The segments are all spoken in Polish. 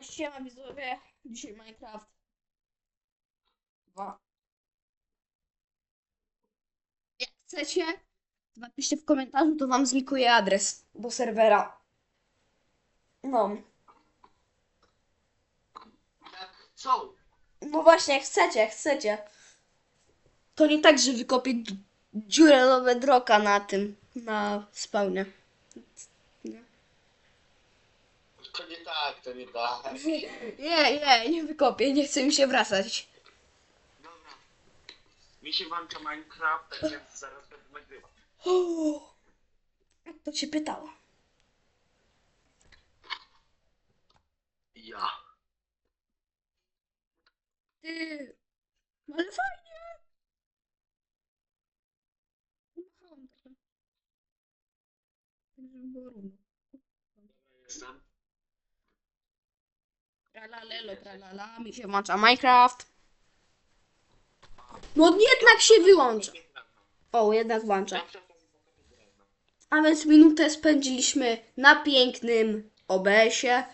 Siema widzowie, dzisiaj Minecraft 2. Jak chcecie, to napiszcie w komentarzu, to wam zlikuję adres do serwera. No. Jak chcą. No właśnie, jak chcecie, jak chcecie. To nie tak, że wykopię dziurę do na tym, na spawnie. To nie tak, to nie tak. Nie, nie, nie wykopię, nie chce mi się wracać. Dobra. Mi się włącza Minecraft, tak więc zaraz będę nagrywał. O, to cię pytała. Ja. Ty, ale fajnie. Machałam trochę. Tak, żeby było równo. Jestem. Tralalelo, tralala, mi się włącza Minecraft. No jednak się wyłącza. O, jednak włącza. A więc minutę spędziliśmy na pięknym OBS-ie.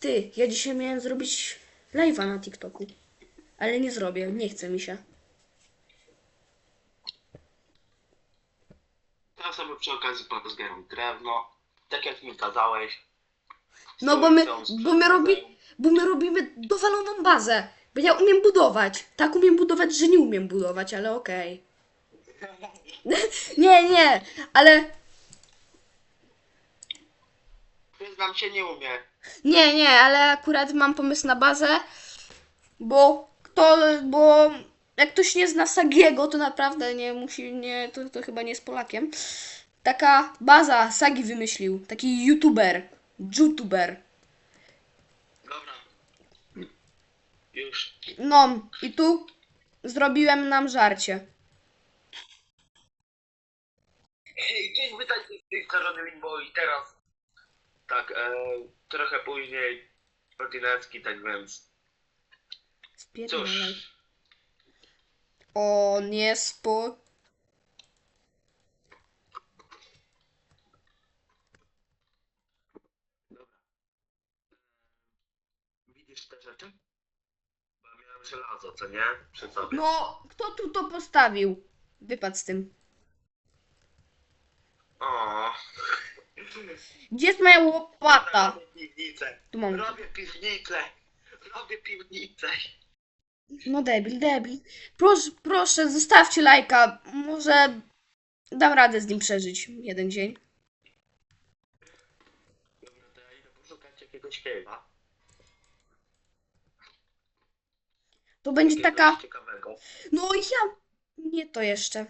Ty, ja dzisiaj miałem zrobić live'a na TikToku. Ale nie zrobię, nie chce mi się. Teraz sobie przy okazji pozbieram drewno. Tak jak mi kazałeś. No bo my, bo my, robi, sprzedają. Bo my robimy dowaloną bazę. Bo ja umiem budować. Tak umiem budować, że nie umiem budować, ale okej. nie, nie, ale Przyznam się, nie umie. Nie, nie, ale akurat mam pomysł na bazę, bo kto, bo jak ktoś nie zna Sagiego, to naprawdę nie musi, nie, to, to chyba nie jest Polakiem. Taka baza Sagi wymyślił, taki youtuber, youtuber. Dobra. Już. No, i tu zrobiłem nam żarcie. Hej, cześć, witajcie z tej strony Limbo i teraz. Tak, e, trochę później. Odcineczki, tak więc. Spierdalaj. Cóż. O, nie spo... Dobra. Widzisz te rzeczy? Bo ja miałem żelazo, co nie? Przy sobie. No, kto tu to postawił? Wypadł z tym. O. Gdzie jest moja łopata? Robię piwnicę. Tu mam. Robię piwnicę. Robię piwnicę. No debil, debil. Proszę, proszę, zostawcie lajka. Może dam radę z nim przeżyć jeden dzień. Dobra, to ja idę poszukać jakiegoś cave'a. To będzie Jakiegoś taka... ciekawego. No ja... Nie to jeszcze.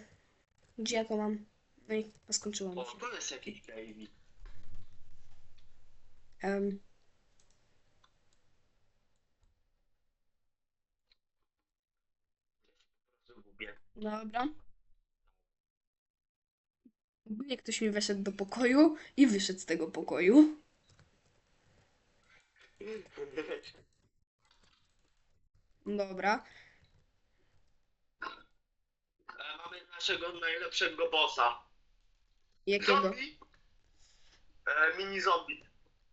Gdzie ja to mam? No i skończyłam O, się. tu jest jakiś cave'ik. Em, Zgubię. dobra. Ogólnie ktoś mi weszedł do pokoju i wyszedł z tego pokoju. Dobra. E, Mamy naszego najlepszego bossa. Jakiego? Zombie. E, mini zombie.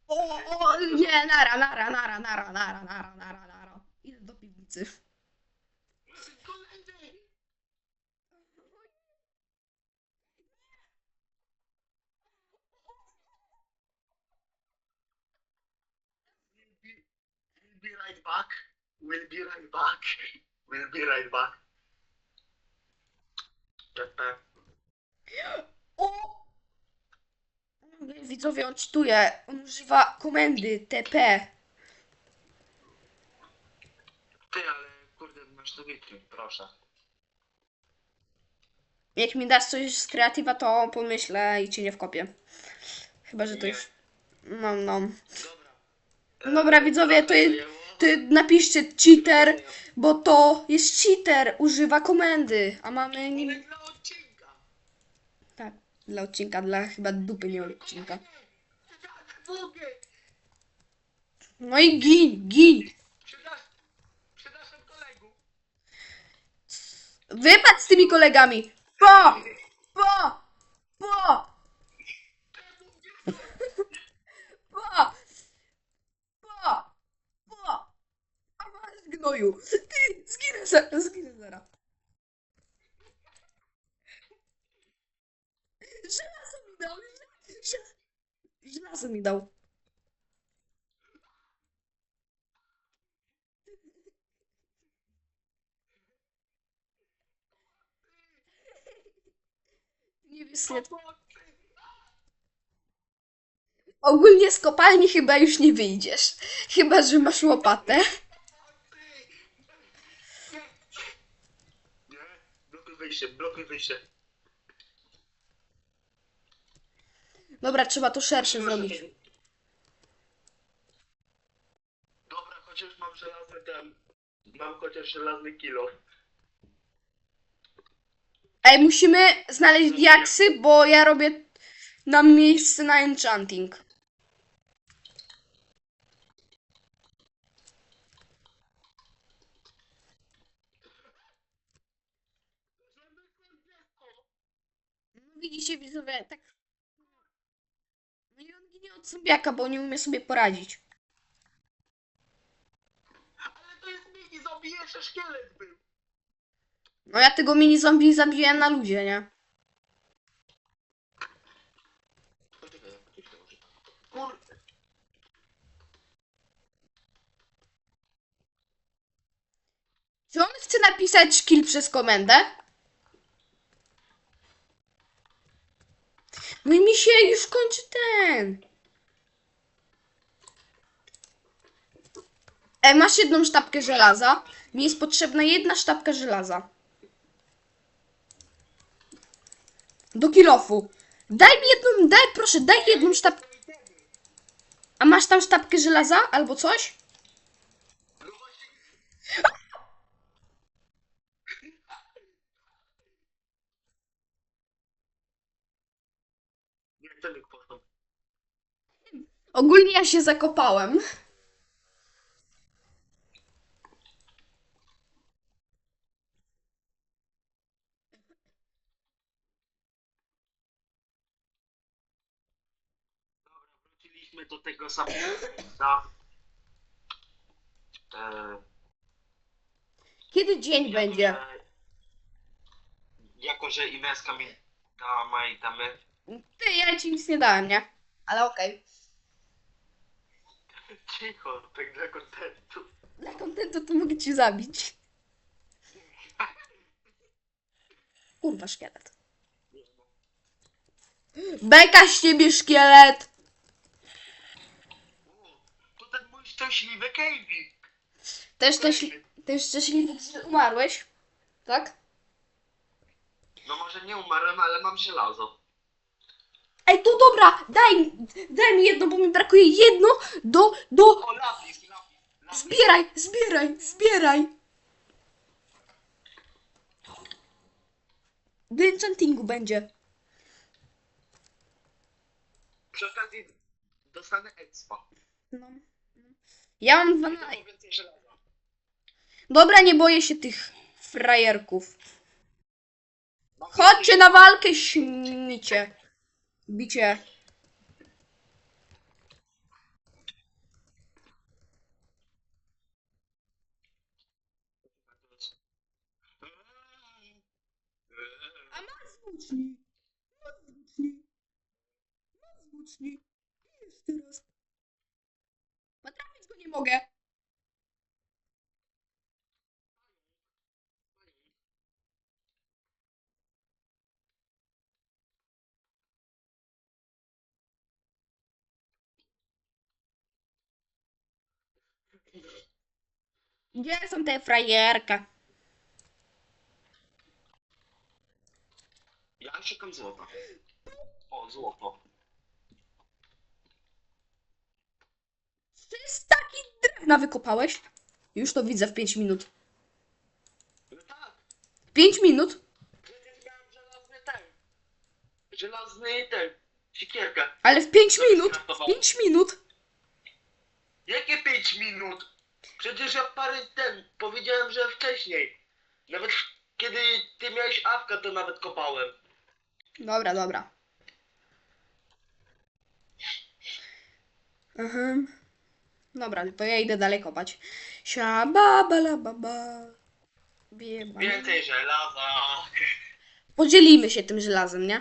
O, o, nie, nara, nara, nara, nara, nara, nara, nara, nara. Idę do piwnicy. Koledzy! Be right back. We'll be right back. We'll be right back. O! Widzowie, on czytuje. On używa komendy TP. Ty, ale kurde, masz to wiecie, proszę. Jak mi dasz coś z kreatywa, to pomyślę i cię nie wkopię. Chyba, że to Nie. już... No, no. Dobra. Dobra, widzowie, to jest... Ty napiszcie cheater, bo to jest cheater. Używa komendy, a mamy... Dla odcinka. Tak, dla odcinka, dla chyba dupy nie odcinka. No i gin, gin. Wypadł z tymi kolegami. Po! Po! Po! Gnoju. Ty, zginę zaraz, zginę zaraz. Żelazo mi dał. żel- Żelazo mi dał. Nie wiesz, nie. Ogólnie z kopalni chyba już nie wyjdziesz. Chyba, że masz łopatę. Nie, blokuj wyjście, blokuj wyjście. Dobra, trzeba to szersze zrobić. Dobra, chociaż mam żelazny ten. Mam chociaż żelazny kilo. Ej, musimy znaleźć diaksy, bo ja robię nam miejsce na enchanting. No widzicie widzowie, tak... No i on ginie od zombiaka, bo nie umie sobie poradzić. Ale to jest mini zombie, jeszcze szkielet był. No ja tego mini zombie zabiłem na ludzie, nie? Kurde. Czy on chce napisać kill przez komendę? No i mi się już kończy ten. E, masz jedną sztabkę żelaza. Mi jest potrzebna jedna sztabka żelaza. Do kilofu. Daj mi jedną, daj proszę, daj jedną sztabkę. A masz tam sztabkę żelaza albo coś? Ogólnie ja się zakopałem. Dobra, wróciliśmy do tego samego. E, Kiedy dzień będzie? Jako, że, jako, że Ineska mi dała moje itemy. Ty, ja ci nic nie dałem, nie? Ale okej. Cicho, tak dla kontentu. Dla kontentu to mogę ci zabić. Kurwa, szkielet. Beka z ciebie, szkielet! O, to ten mój szczęśliwy Kejwi. Też też, też szczęśliwy, że umarłeś? Tak? No może nie umarłem, ale mam żelazo. Ej, to dobra, daj, daj mi jedno, bo mi brakuje jedno do, do... O, lapis, lapis. lapis. Zbieraj, zbieraj, zbieraj! Do enchantingu będzie. Przy okazji dostanę expa. No. Ja mam I 12... to więcej żelaza. Dobra, nie boję się tych frajerków. Chodźcie na walkę, śmicie. Bicie. A masz włóczni. Masz włóczni. Masz włóczni. Jeszcze raz. Nie mogę. Gdzie są te frajerka? Ja szukam złota. Ty z taki drewna wykopałeś? Już to widzę w 5 minut. No tak, 5 minut? przecież miałem żelazny ten. Żelazny ten. Siekierkę. Ale w 5 minut? W 5 minut? Jakie 5 minut? Przecież ja parę ten. Powiedziałem, że wcześniej. Nawet kiedy ty miałeś awka, to nawet kopałem. Dobra, dobra. Mhm. Dobra, to ja idę dalej kopać. Siababala Bieba. Więcej żelaza. Podzielimy się tym żelazem, nie?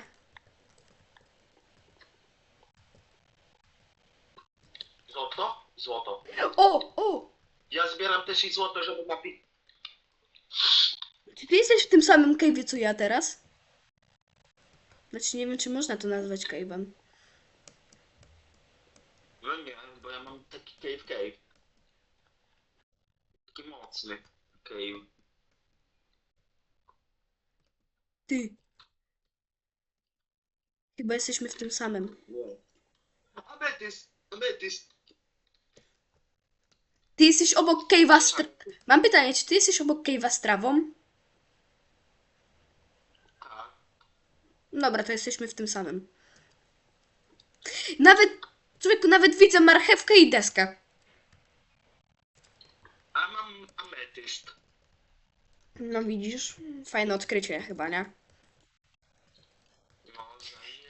Złoto? Złoto. O, o! Ja zbieram też i złoto, żeby napić. Czy ty jesteś w tym samym cave'ie, co ja teraz? Znaczy, nie wiem, czy można to nazwać cave'em. No nie, bo ja mam taki cave cave. Taki mocny cave. Ty. Chyba jesteśmy w tym samym. Ametyst, ametyst. Ty jesteś obok cave'a z... Tra- Mam pytanie, czy ty jesteś obok cave'a z trawą? Tak. Dobra, to jesteśmy w tym samym. Nawet, człowieku, nawet widzę marchewkę i deskę. A mam ametyst. No widzisz, fajne odkrycie chyba, nie? No, zaje...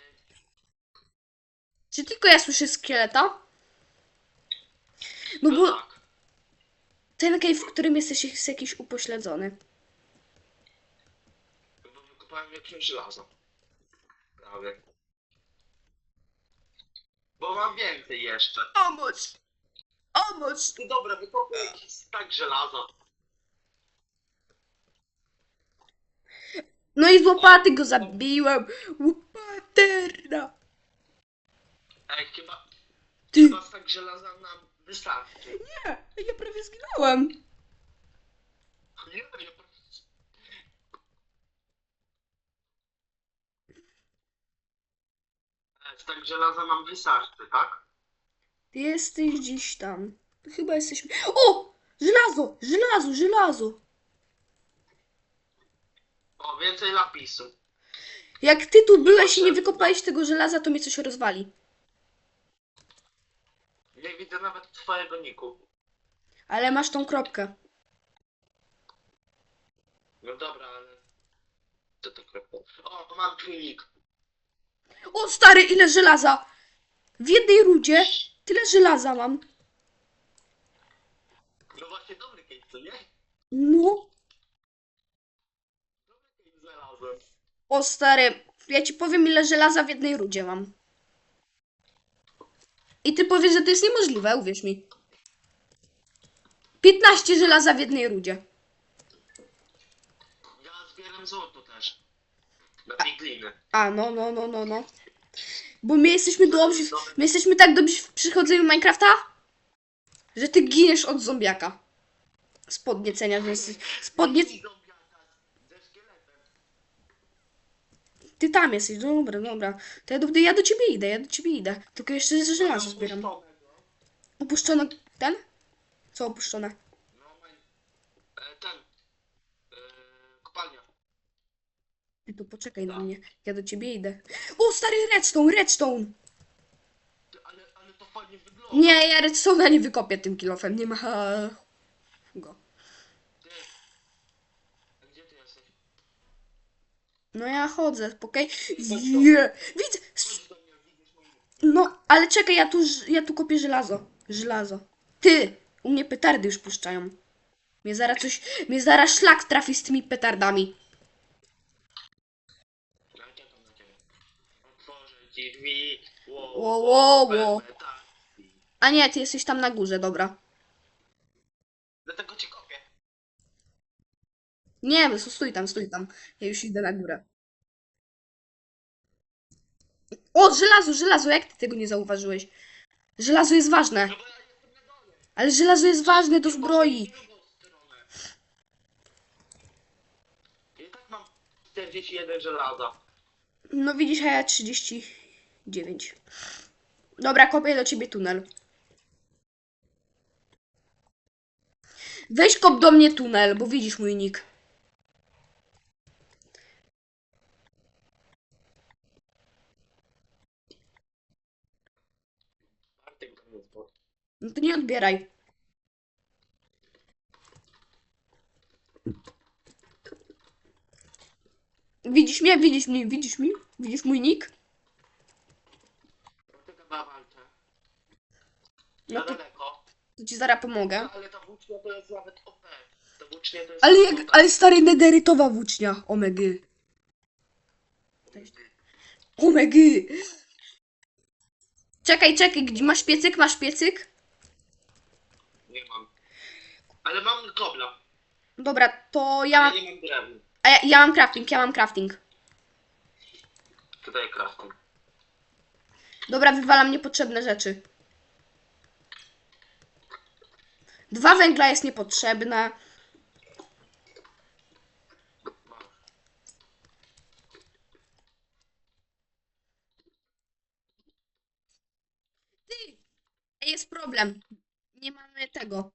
Czy tylko ja słyszę szkieleta? No No bo tak. ten cave, w którym jesteś, jest jakiś upośledzony. Bo wykopałem jakieś żelazo. Prawie. Bo mam więcej jeszcze. Omocz! Omocz! No dobra, wykopię jakiś tak żelaza. No i z łopaty go zabiłem! Łopaterna! Ej, chyba, Ty! chyba tak żelaza nam wystarczy. Nie! Ja prawie zginąłem! Nie, ja po prostu... Ej, tak żelaza nam wystarczy, tak? Ty jesteś gdzieś tam. Chyba jesteśmy... O! Żelazo! Żelazo! Żelazo! O, więcej lapisu. Jak ty tu byłeś i nie wykopałeś tego żelaza, to mnie coś rozwali. Nie widzę nawet twojego niku. Ale masz tą kropkę. No dobra, ale... Co to kropka? O, mam twój nick. O stary, ile żelaza! W jednej rudzie tyle żelaza mam. No właśnie, dobry case, co nie? No. Znalazłem. O stary, ja ci powiem ile żelaza w jednej rudzie mam. I ty powiesz, że to jest niemożliwe, uwierz mi. 15 żelaza w jednej rudzie. Ja zbieram złoto. Na. A, no, no, no, no, no. Bo my jesteśmy dobrzy, w, my jesteśmy tak dobrzy w przychodzeniu Minecrafta, że ty giniesz od zombiaka. Z podniecenia, jesteś... Z podniec... Ty tam jesteś, dobra, dobra. To ja do, ja do ciebie idę, ja do ciebie idę. Tylko jeszcze żelazo zbieram. Opuszczono ten? Co opuszczone? No, mań... e, ten. E, kopalnia. Ty tu poczekaj na mnie, ja do ciebie idę. O, stary redstone, redstone! Ale, ale to fajnie wygląda. Nie, ja redstone'a nie wykopię tym kilofem, nie ma go. Ty. A gdzie ty jesteś? No ja chodzę, okej? Je, widzę! Chodź do mnie, widzisz mój nick. No, ale czekaj, ja tu, ż- ja tu kopię żelazo. Żelazo. Ty! U mnie petardy już puszczają. Mnie zaraz coś, mnie zaraz szlak trafi z tymi petardami. Ja czekam na ciebie. Otworzę ci drzwi. Wo. wezmę taksi. A nie, ty jesteś tam na górze, dobra. Dlatego cię kopię. Nie, no, stój tam, stój tam. Ja już idę na górę. O, żelazo, żelazo, jak ty tego nie zauważyłeś? Żelazo jest ważne. No bo ja jestem na dole. Ale żelazo jest ważne do zbroi. W drugą stronę. I tak mam 41 żelaza. No widzisz, a ja 39. Dobra, kopię do ciebie tunel. Weź kop do mnie tunel, bo widzisz mój nick. No to nie odbieraj. Widzisz mnie? Widzisz mnie? Widzisz mnie? Widzisz mój nick? Bartek chyba walczę. No Na to, daleko. To ci zaraz pomogę. Ale ta włócznia to jest nawet OP. Ta włócznia to jest Ale jak, OP. ale stary nederytowa włócznia. Omegy. Omegy. Czekaj, czekaj, gdzie masz piecyk? Masz piecyk? Nie mam. Ale mam kobla. Dobra, to ja mam, Ale nie mam drewna. a ja, ja mam crafting, ja mam crafting. Tutaj crafting. Dobra, wywalam niepotrzebne rzeczy. Dwa węgla jest niepotrzebne. Ty! Jest problem. Nie mamy tego.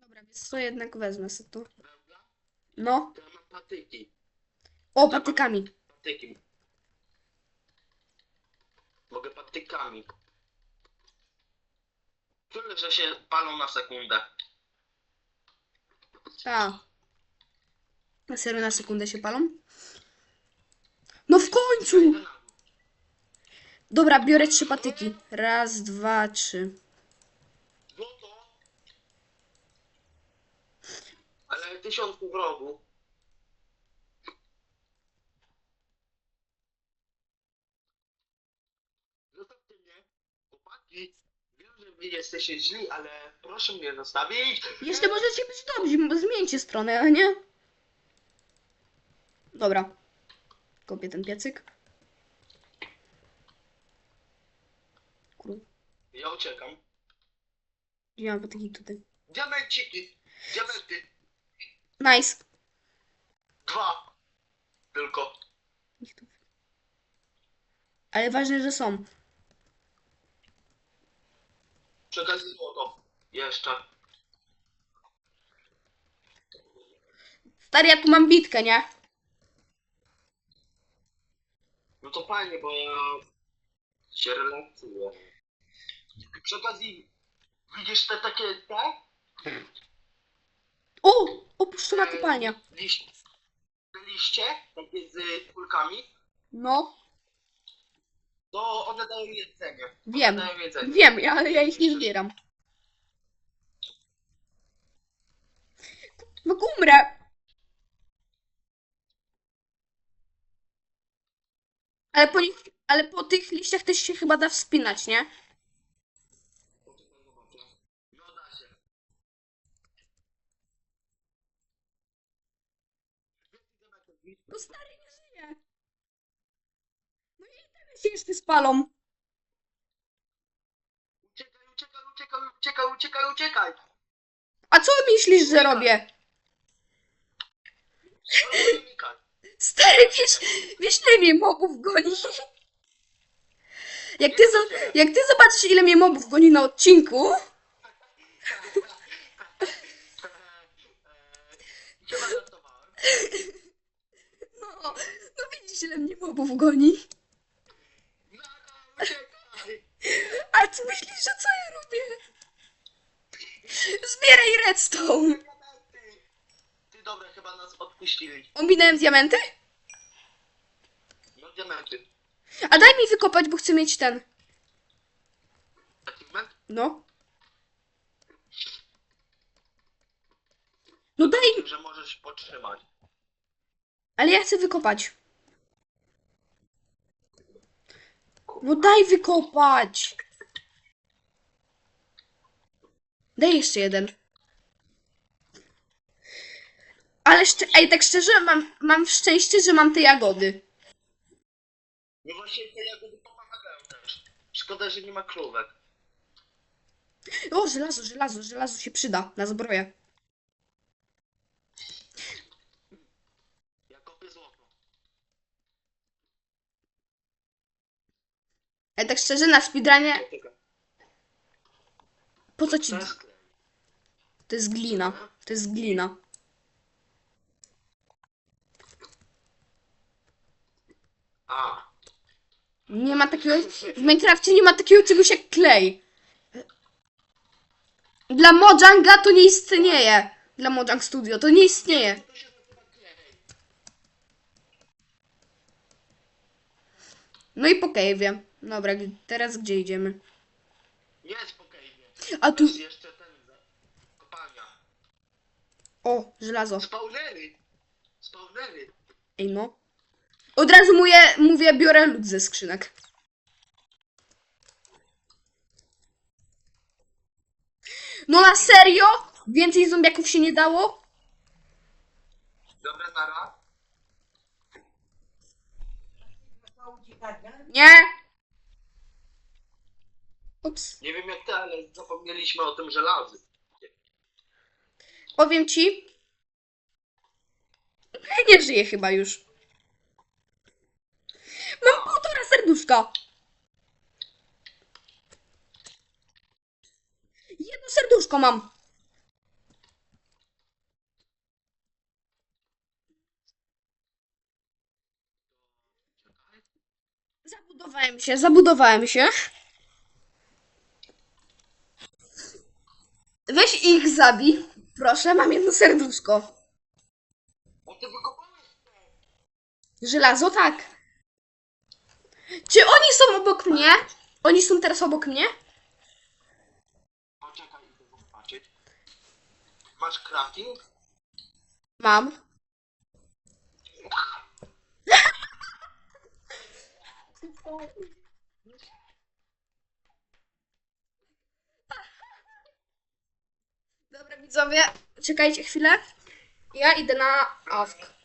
Dobra, więc co jednak wezmę sobie to. No. To ja mam patyki. O, patykami. Patyki. Mogę patykami. Tyle, że się palą na sekundę. A. Na serio na sekundę się palą? No w końcu! Dobra, biorę trzy patyki. Raz, dwa, trzy. Ale tysiącu wrogu. Zostawcie mnie, chłopaki. Wiem, że wy jesteście źli, ale proszę mnie zostawić. Jeszcze możecie być dobrzy, bo zmieńcie stronę, a nie? Dobra. Kopię ten piecyk. Kur... Ja uciekam. Gdzie mam patyki tutaj? Diamenciki. Diamenty. Nice. Dwa. Tylko. Ale ważne, że są. Przekaz złoto. Jeszcze. Stary, ja tu mam bitkę, nie? No to fajnie, bo ja się relaksuję. Przy okazji, widzisz te takie, te? O! Opuszczona kopalnia. Liście. Liście, takie z kulkami, No, to one dają jedzenie. wiem. Dają jedzenie. Wiem, ja- ale ja ich nie zbieram. No umrę. Ale po nich, ale po tych liściach też się chyba da wspinać, nie? No da się. No stary nie żyje. No jeszcze spalą. Uciekaj, uciekaj, uciekaj, uciekaj, uciekaj, uciekaj. A co myślisz, że robię? Spróbuj unikać. Stary, wiesz, wiesz ile mnie mobów goni? Jak ty, zo- jak ty zobaczysz ile mnie mobów goni na odcinku, żartowałem. no, no widzisz ile mnie mobów goni. Uciekaj. A ty myślisz, że co ja robię? Zbieraj redstone. Diamenty. Ty dobra, chyba nas odpuścili. Ominąłem diamenty? No diamenty. A daj mi wykopać, bo chcę mieć ten. Achievement? No. No daj, że możesz podtrzymać. ale ja chcę wykopać. No daj wykopać. Daj jeszcze jeden. Ale szcz- ej, tak szczerze, mam, mam szczęście, że mam te jagody. No właśnie te jagody pomagają też. Szkoda, że nie ma krówek. O, żelazo, żelazo, żelazo się przyda na zbroję. Ja kopię złoto. Ej, tak szczerze, na speedrunie, po co ci... To jest klej. To jest glina. To jest glina. A. Nie ma takiego... W Minecrafcie nie ma takiego czegoś jak klej. Dla Mojanga to nie istnieje. Dla Mojang Studio to nie istnieje. No i po cave'ie. Dobra, g- teraz gdzie idziemy? Nie, spokojnie. A tu... Jest jeszcze ten... za- Kopalnia. O, żelazo. Spawnery. Spawnery. Ej no. Od razu mówię, mówię biorę lód ze skrzynek. No na serio? Więcej zombiaków się nie dało? Dobra, Nara. Nie. Ups. Nie wiem jak ty, ale zapomnieliśmy o tym żelazy. Powiem ci. Nie żyję chyba już. Mam półtora serduszka. Jedno serduszko mam. Zabudowałem się, zabudowałem się. Weź ich zabij. Proszę, mam jedno serduszko. O ty wykopałeś? Żelazo, tak. Czy oni są obok mnie? Oni są teraz obok mnie? Poczekaj, idę zobaczyć. Masz crafting? Mam. Dobra, widzowie, czekajcie chwilę. Ja idę na awk.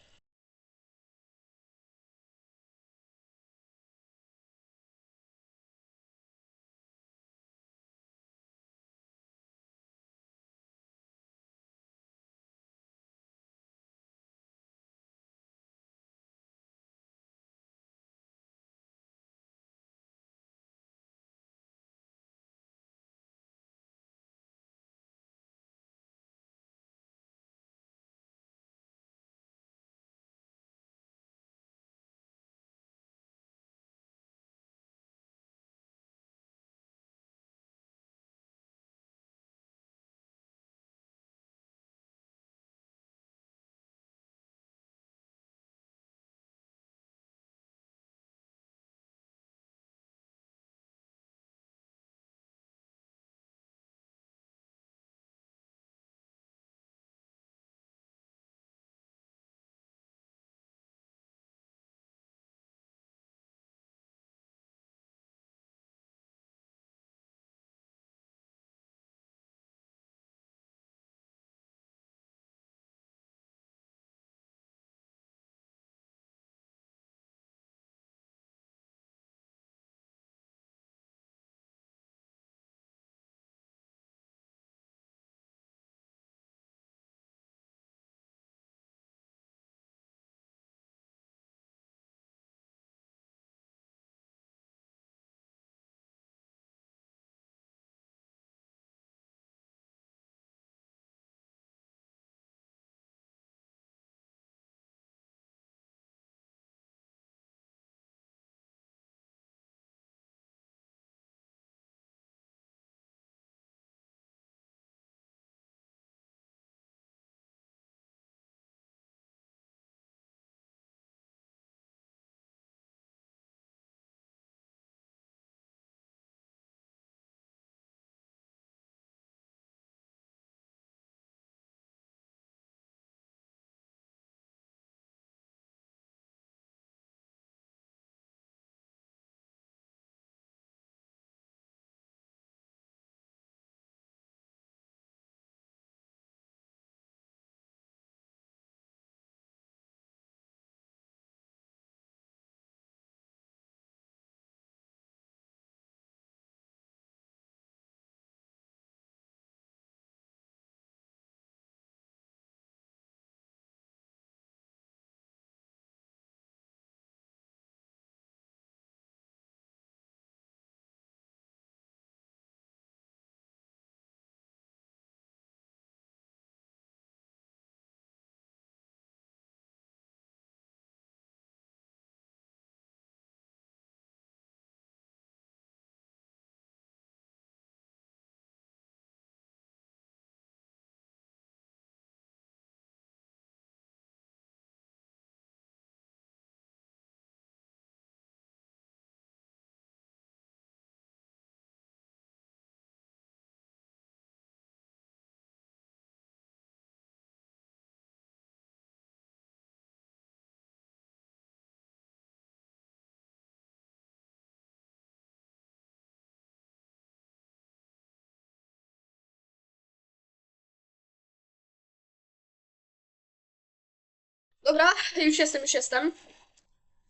Dobra, już jestem, już jestem.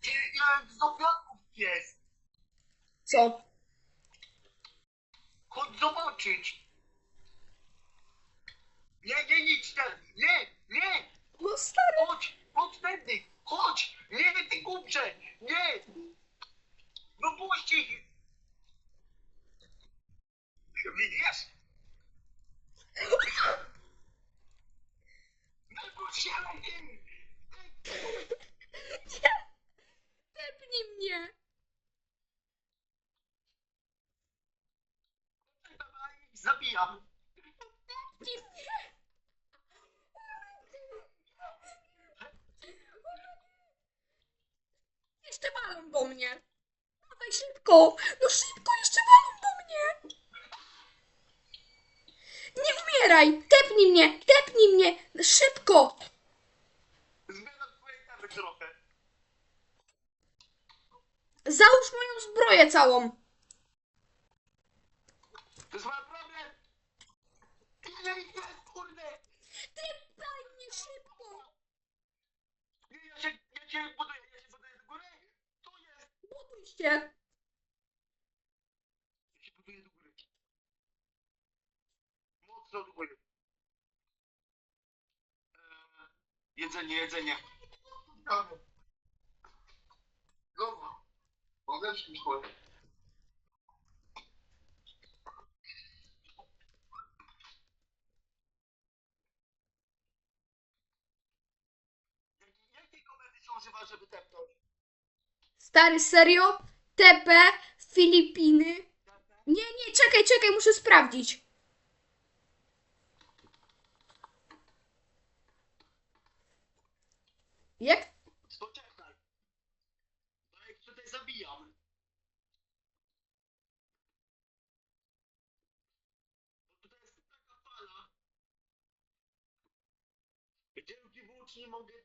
Ile zombiaków jest? Co? Chodź zobaczyć. Nie, nie, nic tam. Nie, nie. No stary. Chodź, chodź tędy. Chodź. Nie, ty głupcze. Nie. No puść ich. Widzisz? No puść się. Nie! Tepnij mnie! Zabijam. Jeszcze walą do mnie! Dawaj szybko! No szybko, jeszcze walą do mnie! Nie umieraj! Tepnij mnie! Tepnij mnie! Szybko! Zmieniam twoje karty trochę. Załóż moją zbroję całą! To jest mój problem. Ile ich jest, kurde? Tepaj mnie szybko! Nie, ja się, ja się buduję, ja się buduję do góry. Tu jest. Buduj się! Ja się buduję do góry. Mocno do góry. Eee, jedzenie, jedzenie. Dobra. Dobra. Odeszli szkołę. Używa, żeby tepnąć? Stary, serio? TP, Filipiny. Nie, nie, czekaj, czekaj, muszę sprawdzić. Jak? Poczekaj. Bo jak tutaj zabijam. Tutaj jest taka fala. Gdzie dzięki włóczni mogę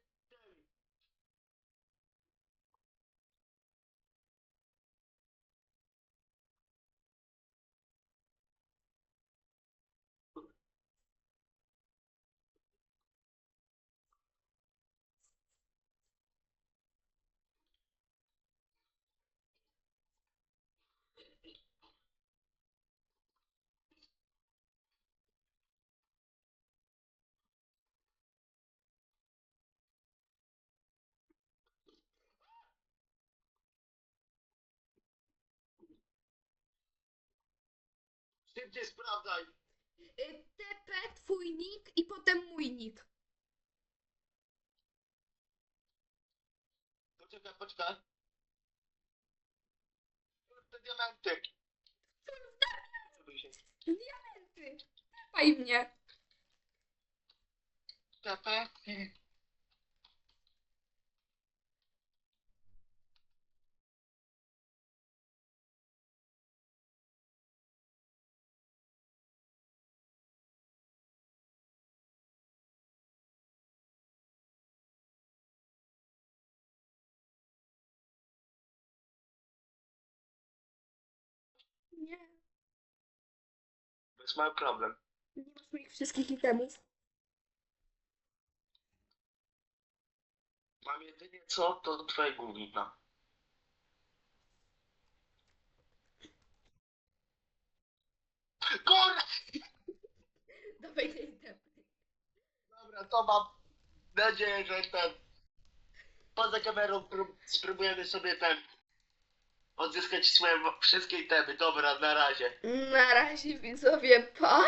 Szybciej sprawdzaj. TP, twój nick i potem mój nick. Poczekaj, poczekaj. Te diamenty. Diamenty. Tepaj mnie. TP Nie, To jest mały problem. nie masz moich wszystkich itemów. Mam jedynie co, to twoje gówna. Kurwa! Dawaj te itemy. Dobra, to mam nadzieję, że ten... Poza kamerą prób- spróbujemy sobie ten... Odzyskać swoje wo- wszystkie itemy. Dobra, na razie. Na razie widzowie, pa.